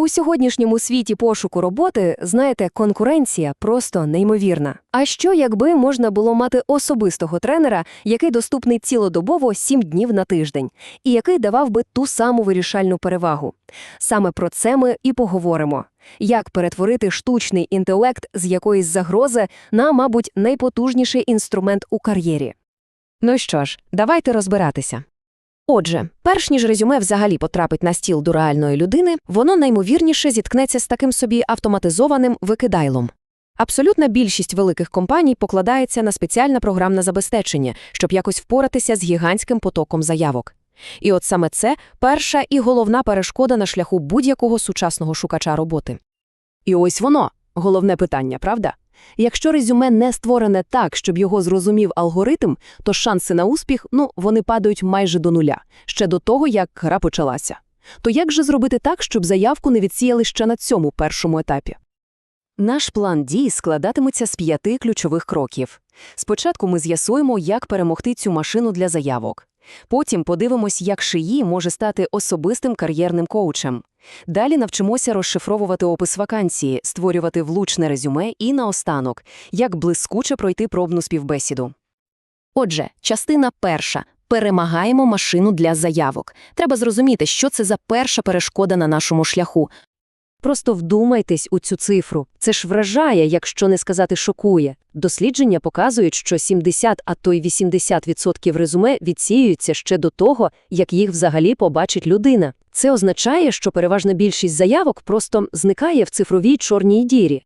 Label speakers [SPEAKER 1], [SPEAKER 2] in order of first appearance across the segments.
[SPEAKER 1] У сьогоднішньому світі пошуку роботи, знаєте, конкуренція просто неймовірна. А що, якби можна було мати особистого тренера, який доступний цілодобово 7 днів на тиждень, і який давав би ту саму вирішальну перевагу? Саме про це ми і поговоримо. Як перетворити штучний інтелект з якоїсь загрози на, мабуть, найпотужніший інструмент у кар'єрі? Ну що ж, давайте розбиратися. Отже, перш ніж резюме взагалі потрапить на стіл до реальної людини, воно наймовірніше зіткнеться з таким собі автоматизованим викидайлом. Абсолютна більшість великих компаній покладається на спеціальне програмне забезпечення, щоб якось впоратися з гігантським потоком заявок. І от саме це перша і головна перешкода на шляху будь-якого сучасного шукача роботи. І ось воно головне питання, правда? Якщо резюме не створене так, щоб його зрозумів алгоритм, то шанси на успіх, ну, вони падають майже до нуля, ще до того, як гра почалася. То як же зробити так, щоб заявку не відсіяли ще на цьому першому етапі? Наш план дій складатиметься з п'яти ключових кроків. Спочатку ми з'ясуємо, як перемогти цю машину для заявок. Потім подивимось, як шиї може стати особистим кар'єрним коучем. Далі навчимося розшифровувати опис вакансії, створювати влучне резюме і, наостанок, як блискуче пройти пробну співбесіду. Отже, частина перша. Перемагаємо машину для заявок. Треба зрозуміти, що це за перша перешкода на нашому шляху. Просто вдумайтесь у цю цифру. Це ж вражає, якщо не сказати шокує. Дослідження показують, що 70, а то й 80% резюме відсіюються ще до того, як їх взагалі побачить людина. Це означає, що переважна більшість заявок просто зникає в цифровій чорній дірі.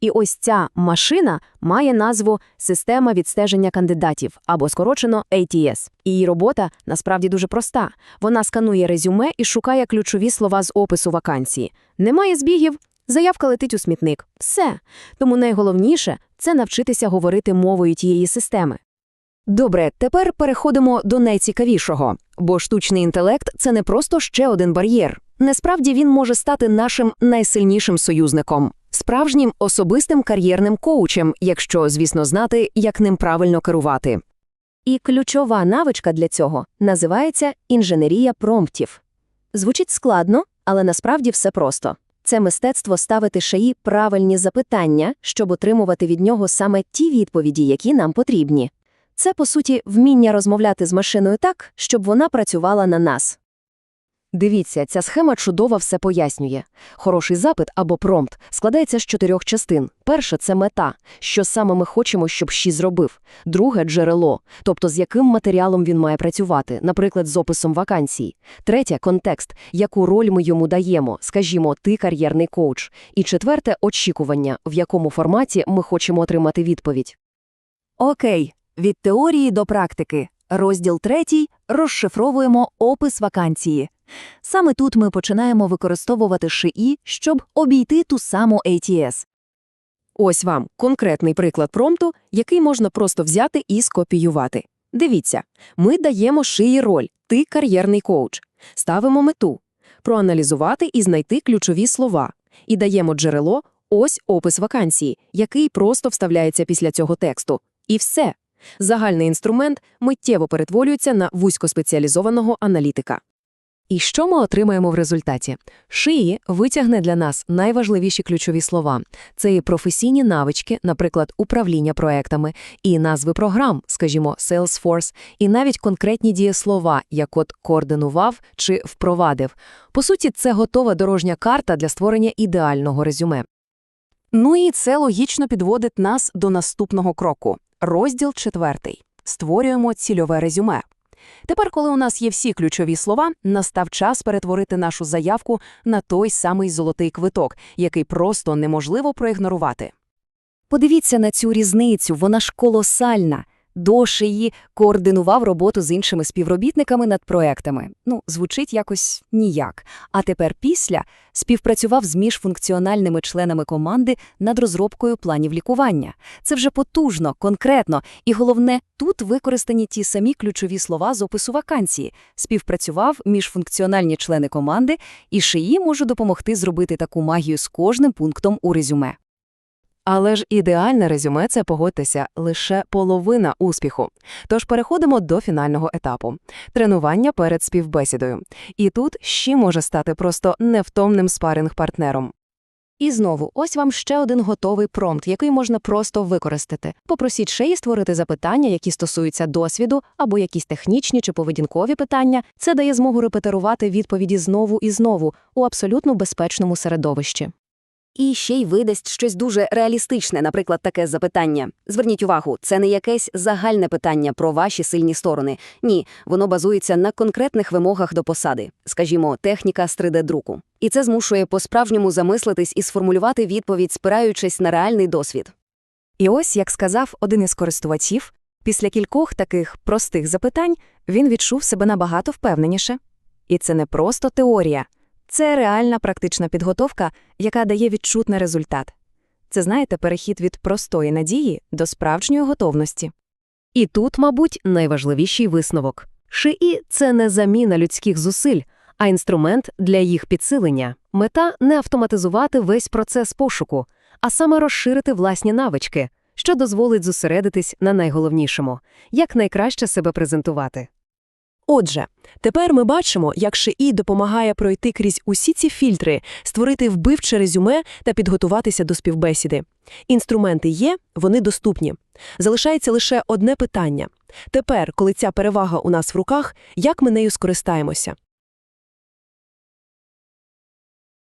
[SPEAKER 1] І ось ця машина має назву Система відстеження кандидатів або скорочено ATS. Її робота насправді дуже проста. Вона сканує резюме і шукає ключові слова з опису вакансії. Немає збігів, заявка летить у смітник. Все. Тому найголовніше це навчитися говорити мовою тієї системи. Добре, тепер переходимо до найцікавішого, бо штучний інтелект це не просто ще один бар'єр. Насправді він може стати нашим найсильнішим союзником, справжнім особистим кар'єрним коучем, якщо, звісно, знати, як ним правильно керувати. І ключова навичка для цього називається інженерія промптів. Звучить складно, але насправді все просто. Це мистецтво ставити шаї правильні запитання, щоб отримувати від нього саме ті відповіді, які нам потрібні. Це, по суті, вміння розмовляти з машиною так, щоб вона працювала на нас. Дивіться, ця схема чудово все пояснює. Хороший запит або промпт складається з чотирьох частин. Перше – це мета, що саме ми хочемо, щоб щі зробив. Друге – джерело, тобто з яким матеріалом він має працювати, наприклад, з описом вакансій. Третє – контекст, яку роль ми йому даємо, скажімо, ти кар'єрний коуч. І четверте – очікування, в якому форматі ми хочемо отримати відповідь. Окей, від теорії до практики. Розділ третій – розшифровуємо опис вакансії. Саме тут ми починаємо використовувати шиї, щоб обійти ту саму ATS. Ось вам конкретний приклад промпту, який можна просто взяти і скопіювати. Дивіться, ми даємо шиї роль «Ти кар'єрний коуч», ставимо мету – проаналізувати і знайти ключові слова, і даємо джерело «Ось опис вакансії», який просто вставляється після цього тексту. І все. Загальний інструмент миттєво перетворюється на вузькоспеціалізованого аналітика. І що ми отримаємо в результаті? Шиї витягне для нас найважливіші ключові слова. Це і професійні навички, наприклад, управління проектами, і назви програм, скажімо, Salesforce, і навіть конкретні дієслова, як от координував чи впровадив. По суті, це готова дорожня карта для створення ідеального резюме. Ну і це логічно підводить нас до наступного кроку. Розділ четвертий. Створюємо цільове резюме. Тепер, коли у нас є всі ключові слова, настав час перетворити нашу заявку на той самий золотий квиток, який просто неможливо проігнорувати. Подивіться на цю різницю, вона ж колосальна. До шиї координував роботу з іншими співробітниками над проектами. Ну, звучить якось ніяк. А тепер після співпрацював з міжфункціональними членами команди над розробкою планів лікування. Це вже потужно, конкретно, і головне, тут використані ті самі ключові слова з опису вакансії. Співпрацював міжфункціональні члени команди, і шиї може допомогти зробити таку магію з кожним пунктом у резюме. Але ж ідеальне резюме це погодьтеся лише половина успіху. Тож переходимо до фінального етапу тренування перед співбесідою. І тут ще може стати просто невтомним спаринг-партнером. І знову, ось вам ще один готовий промпт, який можна просто використати. Попросіть шиї створити запитання, які стосуються досвіду, або якісь технічні чи поведінкові питання. Це дає змогу репетирувати відповіді знову і знову у абсолютно безпечному середовищі. І ще й видасть щось дуже реалістичне, наприклад, таке запитання. Зверніть увагу, це не якесь загальне питання про ваші сильні сторони. Ні, воно базується на конкретних вимогах до посади, скажімо, техніка з 3D-друку. І це змушує по-справжньому замислитись і сформулювати відповідь, спираючись на реальний досвід. І ось, як сказав один із користувачів, після кількох таких простих запитань він відчув себе набагато впевненіше. І це не просто теорія. Це реальна практична підготовка, яка дає відчутний результат. Це, знаєте, перехід від простої надії до справжньої готовності. І тут, мабуть, найважливіший висновок. ШИІ – це не заміна людських зусиль, а інструмент для їх підсилення. Мета – не автоматизувати весь процес пошуку, а саме розширити власні навички, що дозволить зосередитись на найголовнішому – як найкраще себе презентувати.
[SPEAKER 2] Отже, тепер ми бачимо, як ШИІ допомагає пройти крізь усі ці фільтри, створити вбивче резюме та підготуватися до співбесіди. Інструменти є, вони доступні. Залишається лише одне питання. Тепер, коли ця перевага у нас в руках, як ми нею скористаємося?